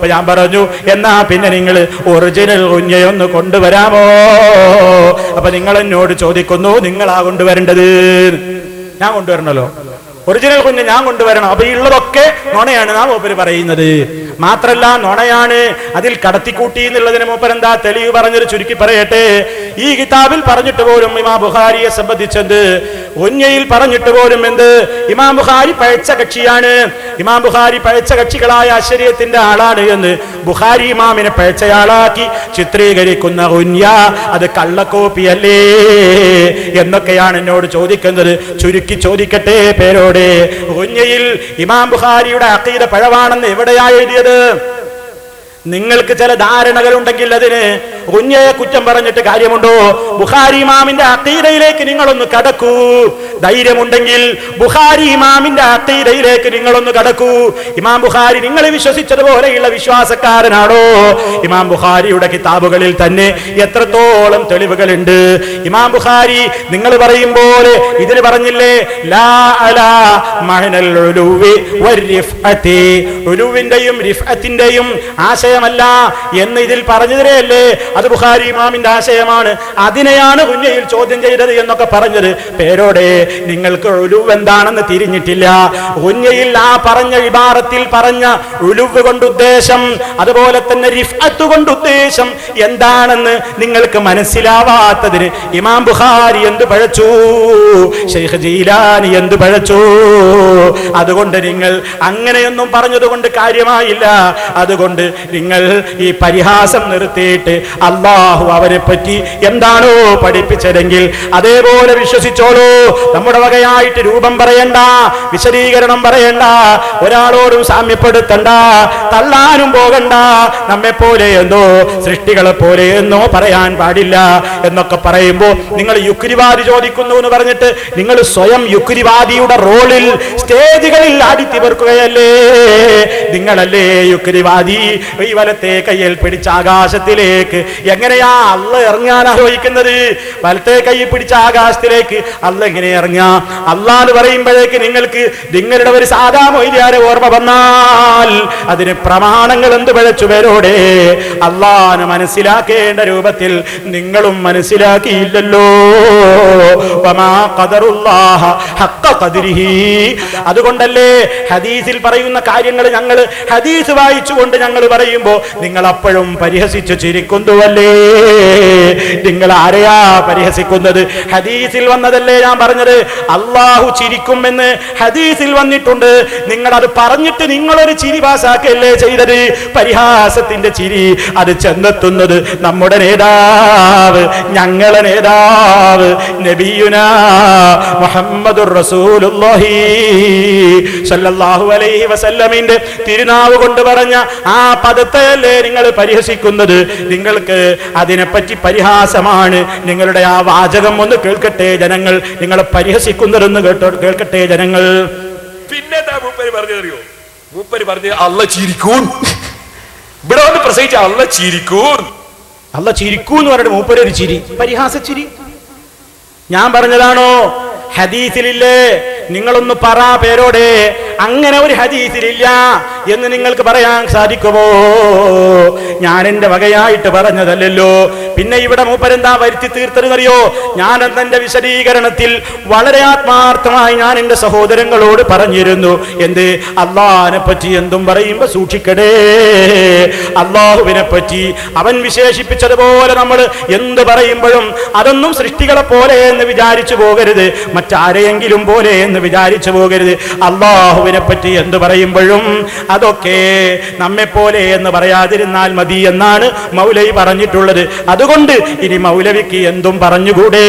അപ്പൊ ഞാൻ പറഞ്ഞു എന്നാ പിന്നെ നിങ്ങൾ ഒറിജിനൽ കുഞ്ഞയൊന്ന് കൊണ്ടുവരാമോ? അപ്പൊ നിങ്ങൾ എന്നോട് ചോദിക്കുന്നു നിങ്ങളാ കൊണ്ടുവരേണ്ടത്? ഞാൻ കൊണ്ടുവരണല്ലോ. ഒറിജിനൽ കുഞ്ഞ് ഞാൻ കൊണ്ടുവരണം. അപ്പൊ ഈ ഉള്ളതൊക്കെ നുണയാണ് നാം മൂപ്പര് പറയുന്നത്. മാത്രല്ല നുണയാണ്. അതിൽ കടത്തിക്കൂട്ടി എന്നുള്ളതിന് മൂപ്പരെന്താ തെളിവ് പറഞ്ഞൊരു ചുരുക്കി പറയട്ടെ? ഈ കിതാബിൽ പറഞ്ഞിട്ട് പോലും ഇമാ ബുഹാരിയെ സംബന്ധിച്ചെന്ത്? ഒഞ്ഞയിൽ പറഞ്ഞിട്ട് പോലും എന്ത്? ഇമാം ബുഹാരി പഴച്ച കക്ഷിയാണ്. ഇമാം ബുഹാരി പഴച്ച കക്ഷികളായ ആശ്ചര്യത്തിന്റെ ആളാണ് എന്ന് ബുഹാരി ഇമാമിനെ പഴച്ചയാളാക്കി ചിത്രീകരിക്കുന്ന ഉന്യ അത് കള്ളക്കോപ്പിയല്ലേ എന്നൊക്കെയാണ് എന്നോട് ചോദിക്കുന്നത്. ചുരുക്കി ചോദിക്കട്ടെ പേരോടെ. ഒഞ്ഞയിൽ ഇമാം ബുഹാരിയുടെ അക്കീത പഴവാണെന്ന് എവിടെയാ എഴുതിയത്? விட்டு നിങ്ങൾക്ക് ചില ധാരണകൾ ഉണ്ടെങ്കിൽ അതിന് കുഞ്ഞയെ കുറ്റം പറഞ്ഞിട്ട് കാര്യമുണ്ടോ? ബുഹാരി ഇമാമിന്റെ അത്തീരയിലേക്ക് നിങ്ങളൊന്ന് കടക്കൂ. ധൈര്യമുണ്ടെങ്കിൽ ബുഹാരി ഇമാമിന്റെ അത്തീരയിലേക്ക് നിങ്ങളൊന്ന് കടക്കൂ. ഇമാം ബുഹാരി നിങ്ങൾ വിശ്വസിച്ചതുപോലെയുള്ള വിശ്വാസക്കാരനാണോ? ഇമാം ബുഹാരിയുടെ കിതാബുകളിൽ തന്നെ എത്രത്തോളം തെളിവുകളുണ്ട്. ഇമാം ബുഹാരി നിങ്ങൾ പറയും പോലെ ഇതിന് പറഞ്ഞില്ലേ ലാ അലാ ഉലുവിന്റെയും റിഫഅത്തിന്റെയും ആശയമല്ല എന്ന് ഇതിൽ പറഞ്ഞതിനെയല്ലേ? അത് ബുഖാരി ഇമാമിന്റെ ആശയമാണ്. അതിനെയാണ് കുഞ്ഞയിൽ ചോദ്യം ചെയ്തത് എന്നൊക്കെ പറഞ്ഞത്. പേരോടെ നിങ്ങൾക്ക് ഉലുവ് എന്താണെന്ന് തിരിഞ്ഞിട്ടില്ല. കുഞ്ഞയിൽ ആ പറഞ്ഞ വിഭാഗത്തിൽ പറഞ്ഞ ഉലുവ് കൊണ്ട് ഉദ്ദേശം അതുപോലെ തന്നെ റിഫഅത്ത് കൊണ്ട് ഉദ്ദേശം എന്താണെന്ന് നിങ്ങൾക്ക് മനസ്സിലാവാത്തതിന് ഇമാം ബുഖാരി എന്ത് പഴച്ചു? ഷെയ്ഖ് ജീലാനി എന്ത് പഴച്ചു? അതുകൊണ്ട് നിങ്ങൾ അങ്ങനെയൊന്നും പറഞ്ഞതുകൊണ്ട് കാര്യമായില്ല. അതുകൊണ്ട് നിങ്ങൾ ഈ പരിഹാസം നിർത്തിയിട്ട് അള്ളാഹു അവരെ പറ്റി എന്താണോ പഠിപ്പിച്ചതെങ്കിൽ അതേപോലെ വിശ്വസിച്ചോളൂ. നമ്മുടെ വകയായിട്ട് രൂപം പറയണ്ട വിശദീകരണം പറയണ്ട ഒരാളോടും സാമ്യപ്പെടുത്തണ്ട തള്ളാനും പോകണ്ട. നമ്മെ പോലെ എന്നോ സൃഷ്ടികളെ പോലെ എന്നോ പറയാൻ പാടില്ല എന്നൊക്കെ പറയുമ്പോൾ നിങ്ങൾ യുക്തിവാദി ചോദിക്കുന്നു എന്ന് പറഞ്ഞിട്ട് നിങ്ങൾ സ്വയം യുക്തിവാദിയുടെ റോളിൽ സ്റ്റേജുകളിൽ ആടിത്തിവർക്കുകയല്ലേ? നിങ്ങളല്ലേ യുക്തിവാദി? വലത്തെ കയ്യിൽ പിടിച്ച ആകാശത്തിലേക്ക് എങ്ങനെയാ അള്ള ഇറങ്ങാൻ ആലോചിക്കുന്നത്? വലത്തെ കൈ പിടിച്ച ആകാശത്തിലേക്ക് അള്ള എങ്ങനെ ഇറങ്ങാ അള്ളാന്ന് പറയുമ്പോഴേക്ക് നിങ്ങൾക്ക് നിങ്ങളുടെ ഒരു സാധാ മൊയ്തിയാരെ ഓർമ്മ വന്നാൽ അതിന് പ്രമാണങ്ങൾ എന്ത് പഴച്ചു പേരോടെ? അള്ളാന് മനസ്സിലാക്കേണ്ട രൂപത്തിൽ നിങ്ങളും മനസ്സിലാക്കിയില്ലല്ലോ. അതുകൊണ്ടല്ലേ ഹദീസിൽ പറയുന്ന കാര്യങ്ങൾ ഞങ്ങൾ ഹദീസ് വായിച്ചുകൊണ്ട് ഞങ്ങൾ പറയുമ്പോൾ നിങ്ങൾ അപ്പോഴും പരിഹസിച്ചു ചിരിക്കുന്നുവല്ലേ? നിങ്ങൾ ആരെയാ പരിഹസിക്കുന്നത്? ഹദീസിൽ വന്നതല്ലേ ഞാൻ പറഞ്ഞത്? അള്ളാഹു ചിരിക്കുമെന്ന് ഹദീസിൽ വന്നിട്ടുണ്ട്. നിങ്ങൾ അത് പറഞ്ഞിട്ട് നിങ്ങളൊരു ചിരി പാസാക്കല്ലേ ചെയ്തത്? പരിഹാസത്തിന്റെ ചിരി അത് ചെന്നെത്തുന്നത് നമ്മുടെ നേതാവ് ഞങ്ങളെ നേതാവ് നബിയുന മുഹമ്മദുർ റസൂലുള്ളാഹി അലൈഹി വസല്ലമിന്റെ തിരുനാവ് കൊണ്ട് പറഞ്ഞ ആ പദത്തെയല്ലേ നിങ്ങൾ പരിഹസിക്കുന്നത്? നിങ്ങൾക്ക് അതിനെപ്പറ്റി പരിഹാസമാണ്. നിങ്ങളുടെ ആ വാചകം ഒന്ന് കേൾക്കട്ടെ ജനങ്ങൾ. നിങ്ങൾ പരിഹസിക്കുന്നതെന്ന് കേട്ടോ കേൾക്കട്ടെ ജനങ്ങൾ. പിന്നെ മൂപ്പര് പറഞ്ഞതറിയോ മൂപ്പര് പറഞ്ഞ് അള്ള ചിരിക്കൂൻ. ഇവിടെ വന്ന് പ്രസംഗിച്ച അള്ള ചിരിക്കൂൻ. അല്ല ചിരിക്കൂ എന്ന് പറഞ്ഞിട്ട് മൂപ്പര് ഒരു ചിരി പരിഹാസ ചിരി ഞാൻ പറഞ്ഞതാണോ? ഹദീസിലില്ലേ? നിങ്ങളൊന്ന് പറ പേരോടെ. അങ്ങനെ ഒരു ഹദീസിലില്ല എന്ന് നിങ്ങൾക്ക് പറയാൻ സാധിക്കുമോ? ഞാൻ എന്റെ വകയായിട്ട് പറഞ്ഞതല്ലല്ലോ. പിന്നെ ഇവിടെ മൂപ്പരെന്താ വരുത്തി തീർത്തതെന്നറിയോ? ഞാൻ എന്നെ വിശദീകരണത്തിൽ വളരെ ആത്മാർത്ഥമായി ഞാൻ എന്റെ സഹോദരങ്ങളോട് പറഞ്ഞിരുന്നു. എന്ത്? അള്ളാഹിനെ പറ്റി എന്തും പറയുമ്പോ സൂക്ഷിക്കടേ. അള്ളാഹുവിനെ പറ്റി അവൻ വിശേഷിപ്പിച്ചതുപോലെ നമ്മൾ എന്ത് പറയുമ്പോഴും അതൊന്നും സൃഷ്ടികളെ പോലെ എന്ന് വിചാരിച്ചു പോകരുത്. മറ്റാരെയെങ്കിലും പോലെ എന്ന് വിചാരിച്ചു പോകരുത്. അള്ളാഹുവിനെ പറ്റി എന്ത് പറയുമ്പോഴും അതൊക്കെ നമ്മെ പോലെ എന്ന് പറയാതിരുന്നാൽ മതി എന്നാണ് മൗലവി പറഞ്ഞിട്ടുള്ളത്. അതുകൊണ്ട് ഇനി മൗലവിക്ക് എന്തും പറഞ്ഞുകൂടെ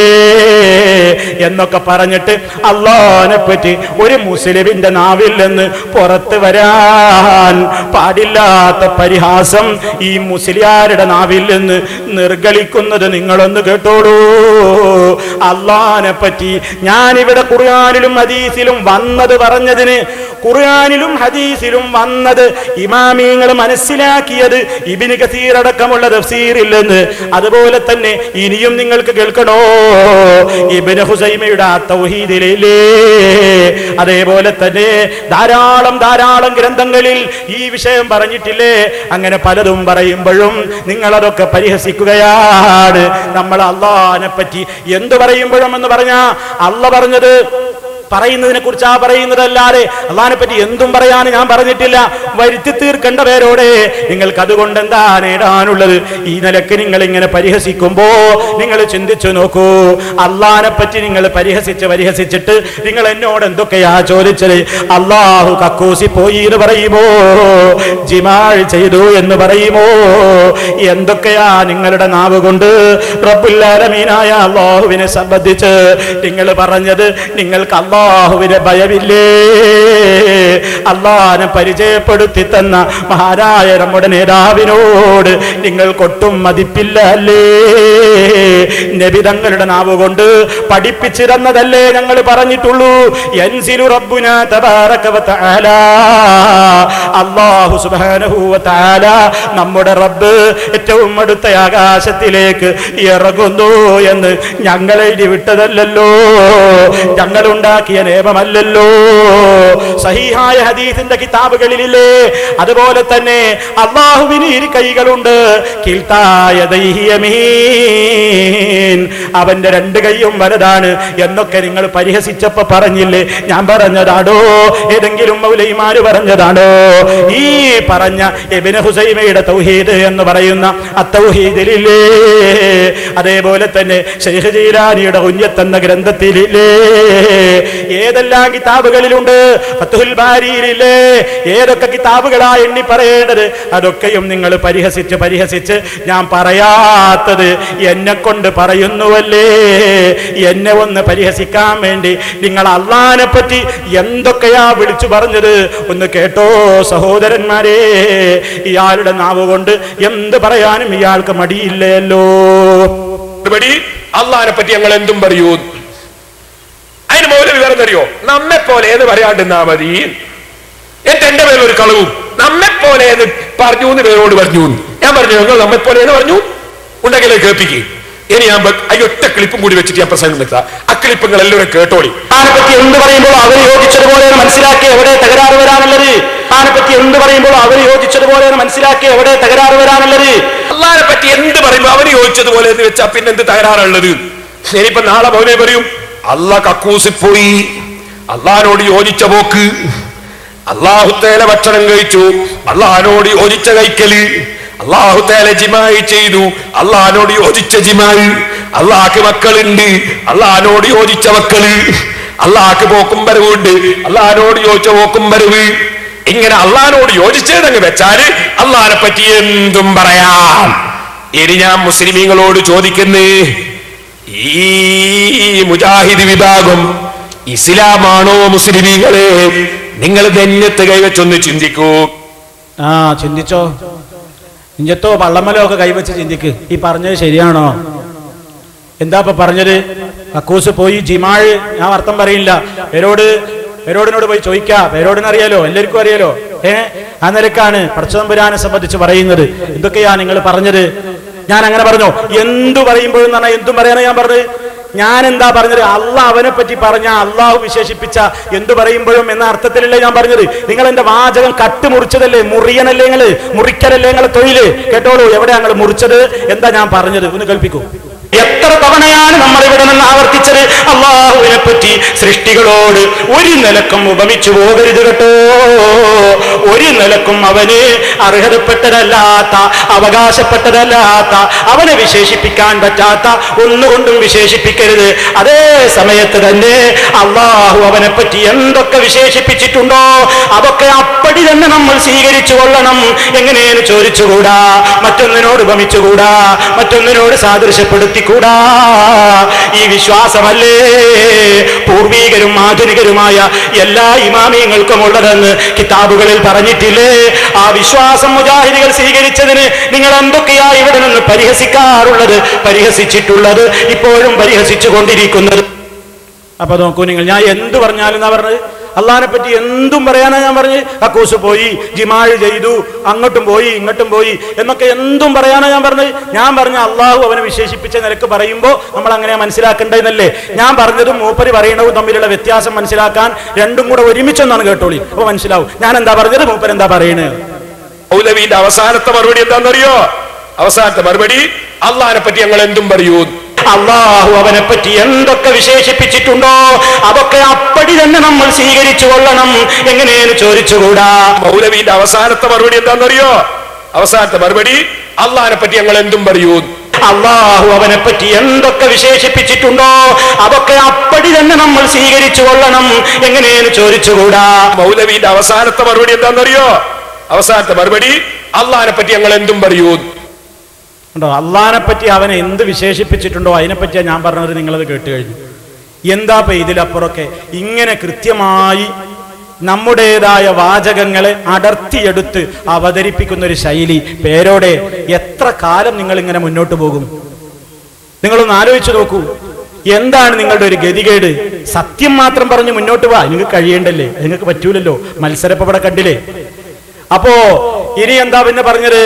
എന്നൊക്കെ പറഞ്ഞിട്ട് അള്ളാഹിനെ പറ്റി ഒരു മുസ്ലിമിന്റെ നാവിൽ നിന്ന് പുറത്ത് വരാൻ പാടില്ലാത്ത പരിഹാസം ഈ മുസ്ലിയാരുടെ നാവിൽ നിന്ന് നിർഗളിക്കുന്നത് നിങ്ങളൊന്ന് കേട്ടോളൂ. അള്ളാഹിനെ പറ്റി ഞാനിവിടെ ഖുർആാനിലും ഹദീസിലും വന്നത് പറഞ്ഞതിന് ഖുർആാനിലും ഹദീസിലും വന്നത് ഇമാമിയങ്ങൾ മനസ്സിലാക്കിയത് ഇബിന് കസീർ അടക്കമുള്ള തഫ്സീറിൽ നിന്ന്. അതുപോലെ തന്നെ ഇനിയും നിങ്ങൾക്ക് കേൾക്കണോ? ഇബിന് ഹുസൈമയുടെ ആ തൗഹീദിലേ. അതേപോലെ തന്നെ ധാരാളം ധാരാളം ഗ്രന്ഥങ്ങളിൽ ഈ വിഷയം പറഞ്ഞിട്ടില്ലേ? അങ്ങനെ പലതും പറയുമ്പോഴും നിങ്ങളതൊക്കെ പരിഹസിക്കുകയാണ്. നമ്മൾ അള്ളാഹിനെ പറ്റി എന്തു പറയുമ്പോഴും എന്ന് പറഞ്ഞാ അള്ള പറഞ്ഞത് പറയുന്നതിനെ കുറിച്ച് ആ പറയുന്നതല്ലാതെ അള്ളഹാനെ പറ്റി എന്തും പറയാൻ ഞാൻ പറഞ്ഞിട്ടില്ല. വരുത്തി തീർക്കേണ്ട പേരോടെ നിങ്ങൾക്ക് അതുകൊണ്ട് എന്താ നേടാനുള്ളത് ഈ നിലയ്ക്ക് നിങ്ങൾ ഇങ്ങനെ പരിഹസിക്കുമ്പോ നിങ്ങൾ ചിന്തിച്ചു നോക്കൂ. അള്ളഹാനെ പറ്റി നിങ്ങൾ പരിഹസിച്ച് പരിഹസിച്ചിട്ട് നിങ്ങൾ എന്നോട് എന്തൊക്കെയാ ചോദിച്ചത്? അള്ളാഹു കക്കൂസി പോയി എന്ന് പറയുമോ? ജിമാൾ ചെയ്തു എന്ന് പറയുമോ? എന്തൊക്കെയാ നിങ്ങളുടെ നാവ് കൊണ്ട്? റബ്ബുല്ലാലമീനായ അള്ളാഹുവിനെ സംബന്ധിച്ച് നിങ്ങൾ പറഞ്ഞത് നിങ്ങൾക്ക് അള്ളാഹുവിനെ ഭയമില്ലേ? അള്ളാഹിനെ പരിചയപ്പെടുത്തി തന്ന മഹാരായ നമ്മുടെ നേതാവിനോട് നിങ്ങൾ കൊട്ടും മതിപ്പില്ല അല്ലേ നബി തങ്ങളുടെ നാവ് കൊണ്ട് പഠിപ്പിച്ചിരുന്നതല്ലേ ഞങ്ങൾ പറഞ്ഞിട്ടുള്ളൂ. വ തആല നമ്മുടെ റബ്ബ് ഏറ്റവും അടുത്ത ആകാശത്തിലേക്ക് ഇറങ്ങുന്നു എന്ന് ഞങ്ങൾ എഴുതി വിട്ടതല്ലല്ലോ. ഞങ്ങൾ ഉണ്ടാക്കിയ നിയമമല്ലല്ലോ. സഹിഹായ ഹദീസിന്റെ കിതാബുകളിലില്ലേ? അതുപോലെ തന്നെ അള്ളാഹുവിന് ഇരു കൈകളുണ്ട്. അവന്റെ രണ്ട് കൈയും വലുതാണ് എന്നൊക്കെ നിങ്ങൾ പരിഹസിച്ചപ്പോ പറഞ്ഞില്ലേ? ഞാൻ പറഞ്ഞതാണോ? ഏതെങ്കിലും മൗലൈമാര് പറഞ്ഞതാണോ? ഈ പറഞ്ഞ എബിന് ഹുസൈമയുടെ തൗഹീദ് എന്ന് പറയുന്ന അത്തൗഹീദിലില്ലേ? അതേപോലെ തന്നെ ഷെയ്ഖ് ജീലാനിയുടെ ഉഞ്ഞത്ത് ഗ്രന്ഥത്തിലില്ലേ? ഏതെല്ലാം കിതാബുകളിലുണ്ട്? ഫത്തുൽ ബാരിയിലില്ലേ? ഏതൊക്കെ കിതാബുകളാ എണ്ണി പറയേണ്ടത്. അതൊക്കെയും നിങ്ങൾ പരിഹസിച്ച് പരിഹസിച്ച് ഞാൻ പറയാത്തത് എന്നെ കൊണ്ട് പറയുന്നുവല്ലേ? എന്നെ ഒന്ന് പരിഹസിക്കാൻ വേണ്ടി നിങ്ങൾ അള്ളാനെ പറ്റി എന്തൊക്കെയാ വിളിച്ചു പറഞ്ഞത്? ഒന്ന് കേട്ടോ സഹോദരന്മാരെ. ഇയാളുടെ നാവ് കൊണ്ട് എന്ത് പറയാനും ഇയാൾക്ക് മടിയില്ലല്ലോ. മറുപടി അള്ളഹാനെ പറ്റി ഞങ്ങൾ എന്തും പറയൂ. അതിന് മൗലവി പറഞ്ഞറിയോ നമ്മെ പോലെ ഏത് പറയാണ്ടിരുന്നാ മതി? എന്നിട്ട് എന്റെ പേരിൽ ഒരു കളവും. നമ്മെ പോലെ എന്ന് പറഞ്ഞു എന്ന് പേരോട് പറഞ്ഞു. ഞാൻ പറഞ്ഞു ഞങ്ങൾ നമ്മെ പോലെ എന്ന് പറഞ്ഞു? ഉണ്ടെങ്കിലേ കേൾപ്പിക്കും. ഇനി ഞാൻ അയ്യൊറ്റ ക്ലിപ്പും കൂടി വെച്ചിട്ട് ഞാൻ പ്രസംഗം നിൽക്കുക ആ ക്ലിപ്പുകൾ എല്ലാവരും കേട്ടോളി. പറ്റി എന്ത് പറയുമ്പോൾ അവർ യോജിച്ചതുപോലെ മനസ്സിലാക്കി എവിടെ തകരാറ് വരാനുള്ളത്? പറ്റി എന്ത് പറയുമ്പോൾ അവർ യോജിച്ചതുപോലെ മനസ്സിലാക്കി എവിടെ തകരാറ് വരാനുള്ളത്? അള്ളാരെ പറ്റി എന്ത് പറയുമ്പോൾ അവർ യോജിച്ചതുപോലെ എന്ന് വെച്ചാൽ പിന്നെ എന്ത് തകരാറുള്ളത്? ഇനിയിപ്പോ നാളെ മൗലവി പറയും അല്ല കക്കൂസിൽ പോയി. അള്ളഹാനോട് യോജിച്ച പോക്ക്. അള്ളാഹുത്തേല ഭക്ഷണം കഴിച്ചു. അള്ളഹാനോട് യോജിച്ച കൈക്കൽ അള്ളാഹുത്തേല ജിമായി ചെയ്തു. അള്ളഹാനോട് യോജിച്ച ജിമായി. അള്ളാഹ്ക്ക് മക്കളുണ്ട്. അള്ളഹാനോട് യോജിച്ച മക്കൾ. അള്ളാഹ്ക്ക് പോക്കും വരവുണ്ട്. അള്ളഹാനോട് യോജിച്ച പോക്കും വരവ്. ഇങ്ങനെ അള്ളഹാനോട് യോജിച്ചതെന്ന് വെച്ചാൽ അള്ളഹാനെ പറ്റി എന്തും പറയാം. ഇനി ഞാൻ മുസ്ലിമീങ്ങളോട് ചോദിക്കുന്നേ ഈ മുജാഹിദ് വിഭാഗം ഇസ്ലാമാണോ മുസ്ലിമീങ്ങളെ? നിങ്ങൾ ധന്യത്ത് കൈവച്ചൊന്ന് ചിന്തിക്കൂ. ആ ചിന്തിച്ചോ? ഇഞ്ചത്തോ പള്ളമ്മലോ ഒക്കെ കൈവച്ച് ചിന്തിക്ക്. ഈ പറഞ്ഞത് ശരിയാണോ? എന്താ ഇപ്പൊ പറഞ്ഞത്? കക്കൂസ് പോയി ജിമാഴ് ഞാൻ അർത്ഥം പറയില്ല. പേരോട് പേരോടിനോട് പോയി ചോദിക്കാം. പേരോടിനറിയാലോ? എല്ലാവർക്കും അറിയാലോ? ഏ? ആ നിലക്കാണ് പടച്ചതമ്പുരാനെ സംബന്ധിച്ച് പറയുന്നത്. എന്തൊക്കെയാ നിങ്ങൾ പറഞ്ഞത്? ഞാൻ അങ്ങനെ പറഞ്ഞു? എന്തു പറയുമ്പോഴും പറഞ്ഞാൽ എന്തും പറയാനാ ഞാൻ പറഞ്ഞത്? ഞാൻ എന്താ പറഞ്ഞത്? അള്ളാഹ് അവനെ പറ്റി പറഞ്ഞ അള്ളാഹു വിശേഷിപ്പിച്ച എന്തു പറയുമ്പോഴും എന്ന അർത്ഥത്തിലല്ലേ ഞാൻ പറഞ്ഞത്. നിങ്ങൾ എന്റെ വാചകം കട്ട് മുറിച്ചതല്ലേ മുറിയനല്ലേ നിങ്ങൾ? മുറിക്കലല്ലേ നിങ്ങളെ തൊഴിൽ? കേട്ടോളൂ എവിടെ ഞങ്ങൾ മുറിച്ചത്? എന്താ ഞാൻ പറഞ്ഞത്? ഒന്ന് കൽപ്പിക്കൂ എത്ര തവണയാണ് നമ്മൾ ഇവിടെ നിന്ന് ആവർത്തിച്ചത്? അള്ളാഹുവിനെ പറ്റി സൃഷ്ടികളോട് ഒരു നിലക്കും ഉപമിച്ചു പോകരുത് കേട്ടോ. ഒരു നിലക്കും അവന് അർഹതപ്പെട്ടതല്ലാത്ത അവകാശപ്പെട്ടതല്ലാത്ത അവനെ വിശേഷിപ്പിക്കാൻ പറ്റാത്ത ഒന്നുകൊണ്ടും വിശേഷിപ്പിക്കരുത്. അതേ സമയത്ത് തന്നെ അള്ളാഹു അവനെ പറ്റി എന്തൊക്കെ വിശേഷിപ്പിച്ചിട്ടുണ്ടോ അതൊക്കെ അപ്പടി തന്നെ നമ്മൾ സ്വീകരിച്ചു കൊള്ളണം. എങ്ങനെയെന്ന് ചോദിച്ചുകൂടാ? മറ്റൊന്നിനോട് ഉപമിച്ചുകൂടാ മറ്റൊന്നിനോട് സാദൃശ്യപ്പെടുത്തിക്കൂടാ? ഈ വിശ്വാസമല്ലേ? പൂർവീകരും ആധുനികരുമായ എല്ലാ ഇമാമിയങ്ങൾക്കും ഉള്ളതെന്ന് കിതാബുകളിൽ പറഞ്ഞിട്ടില്ലേ? ആ വിശ്വാസം മുജാഹിദികൾ സ്വീകരിച്ചതിന് നിങ്ങൾ എന്തൊക്കെയാ ഇവിടെ നിന്ന് പരിഹസിക്കാറുള്ളത്? പരിഹസിച്ചിട്ടുള്ളത് ഇപ്പോഴും പരിഹസിച്ചു കൊണ്ടിരിക്കുന്നത് അപ്പൊ നോക്കൂ നിങ്ങൾ ഞാൻ എന്ത് പറഞ്ഞാലും എന്നാ പറഞ്ഞത് അള്ളഹാനെ പറ്റി എന്തും പറയാനാ ഞാൻ പറഞ്ഞ് കക്കൂസ് പോയി ജിമാഴ് ചെയ്തു അങ്ങോട്ടും പോയി ഇങ്ങോട്ടും പോയി എന്നൊക്കെ എന്തും പറയാനാ ഞാൻ പറഞ്ഞത് ഞാൻ പറഞ്ഞ അള്ളാഹു അവനെ വിശേഷിപ്പിച്ച നിലയ്ക്ക് പറയുമ്പോൾ നമ്മൾ അങ്ങനെ മനസ്സിലാക്കേണ്ടതെന്നല്ലേ ഞാൻ പറഞ്ഞതും മൂപ്പര് പറയണതും തമ്മിലുള്ള വ്യത്യാസം മനസ്സിലാക്കാൻ രണ്ടും കൂടെ ഒരുമിച്ചൊന്നാണ് കേട്ടോളി. അപ്പൊ മനസ്സിലാവും. ഞാൻ എന്താ പറഞ്ഞത്? മൂപ്പര് എന്താ പറയണേ? അവസാനത്തെ മറുപടി എന്താണെന്നറിയോ അവസാനത്തെ മറുപടി അള്ളഹാനെ പറ്റി ഞങ്ങൾ എന്തും പറയൂ അള്ളാഹു അവനെ പറ്റി എന്തൊക്കെ വിശേഷിപ്പിച്ചിട്ടുണ്ടോ? അതൊക്കെ അപ്പടി തന്നെ നമ്മൾ സ്വീകരിച്ചു കൊള്ളണം. എങ്ങനെയെന്ന് ചോദിച്ചുകൂടാ? മൗലവിന്റെ അവസാനത്തെ മറുപടി എന്താണെന്നറിയോ? അവസാനത്തെ മറുപടി അള്ളഹാനെ പറ്റി ഞങ്ങൾ എന്തും പറയൂ. അള്ളാഹു അവനെ പറ്റി എന്തൊക്കെ വിശേഷിപ്പിച്ചിട്ടുണ്ടോ? അതൊക്കെ അപ്പടി തന്നെ നമ്മൾ സ്വീകരിച്ചു കൊള്ളണം. എങ്ങനെയെന്ന് ചോദിച്ചുകൂടാ? മൗലവിന്റെ അവസാനത്തെ മറുപടി എന്താണെന്നറിയോ? അവസാനത്തെ മറുപടി അള്ളഹാനെ പറ്റി ഞങ്ങൾ എന്തും പറയൂ. ഉണ്ടോ? അള്ളഹാനെ പറ്റി അവനെ എന്ത് വിശേഷിപ്പിച്ചിട്ടുണ്ടോ? അതിനെ പറ്റിയാ ഞാൻ പറഞ്ഞത് നിങ്ങളത് കേട്ട് കഴിഞ്ഞു. എന്താ ഇപ്പൊ ഇതിലപ്പുറമൊക്കെ ഇങ്ങനെ കൃത്യമായി നമ്മുടേതായ വാചകങ്ങളെ അടർത്തിയെടുത്ത് അവതരിപ്പിക്കുന്ന ഒരു ശൈലി. പേരോടെ എത്ര കാലം നിങ്ങൾ ഇങ്ങനെ മുന്നോട്ട് പോകും? നിങ്ങളൊന്ന് ആലോചിച്ചു നോക്കൂ. എന്താണ് നിങ്ങളുടെ ഒരു ഗതികേട്? സത്യം മാത്രം പറഞ്ഞ് മുന്നോട്ട് പോവാ നിങ്ങൾക്ക് കഴിയേണ്ടല്ലേ? നിങ്ങൾക്ക് പറ്റൂലല്ലോ. മത്സരപ്പവിടെ കണ്ടില്ലേ? അപ്പോ ഇനി എന്താ പിന്നെ പറഞ്ഞത്?